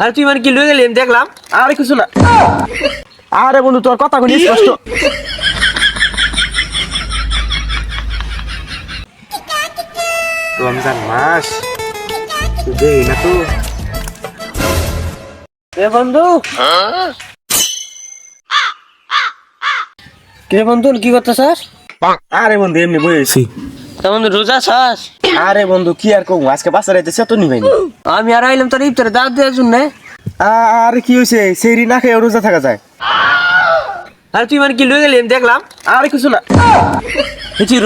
আরে তুই মানে কি লয়ে গেলি? আমি দেখলাম। আরে কিছু না। আরে বন্ধু তোর কথা কোন স্পষ্ট। রমজান মাস। দেই না তো। এ বন্ধু? কে বন্ধু কি করতেছাস? আরে বন্ধু এমনি বইছি তা বন্ধু রোজা ছাস আরে বন্ধু কি আর কম? আজকে বাসার আইতে সে তো নিবাইনি আমি আর আইলাম তোর ইফতারে দাঁত দেওয়ার জন্য। আর কি হয়েছে সেরি না খেয়ে রোজা থাকা যায়। আরে তুই মানে কি লয়ে গেলি? দেখলাম। আর কিছু না।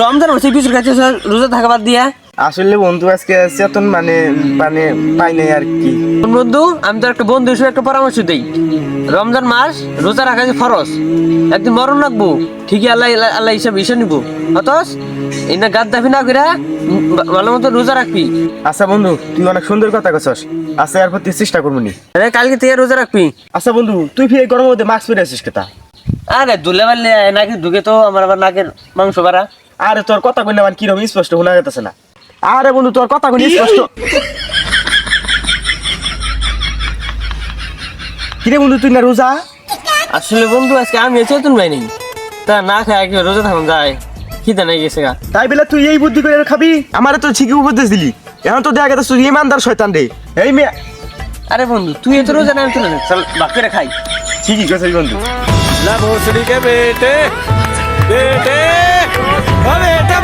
রমজান হচ্ছে বিশুর কাছে রোজা থাকা বাদ দিয়া। আসলে বন্ধু আজকে চেতন মানে মানে পাই নাই আর কি। বন্ধু আমি তোর একটা বন্ধু হিসেবে একটা পরামর্শ দেই। রমজান মাস রোজা রাখা যে ফরজ একদিন মরণ রাখব ঠিকই আল্লাহ আল্লাহ হিসাব হিসাব নিব। অতস এই গাদ্দাফি না করে ভালো মতো রোজা রাখবি। আচ্ছা বন্ধু তুই অনেক সুন্দর কথা কছস আচ্ছা এর প্রতি চেষ্টা করব নি। আরে কালকে থেকে রোজা রাখবি। আচ্ছা বন্ধু তুই ফিরে গরমের মধ্যে মাস্ক পরে আছিস কেতা আরে দুলে নাকি ঢুকে তো আমার আবার নাকের মাংস বাড়া। আরে তোর কথা কইনা মানে কীরকম স্পষ্ট শোনা যেতেছে না। আরে বন্ধু তোর কথা কোন স্পষ্ট। কিরে বন্ধু তুই না রোজা? আসলে বন্ধু আজকে আমি চেতন পাইনি তা না খায় একটু রোজা থাকুন যায়। খিদে নাই গেছে গা। তাই বলে তুই এই বুদ্ধি করে খাবি? আমার তো ঠিকই উপদেশ দিলি। এখন তো দেখা গেছে তুই ইমানদার শয়তান রে। এই মে আরে বন্ধু তুই এত রোজা না তুই চল ভাগ করে খাই। ঠিকই কথা বন্ধু। লাভ ভোসড়ি কে বেটে বেটে ও বেটে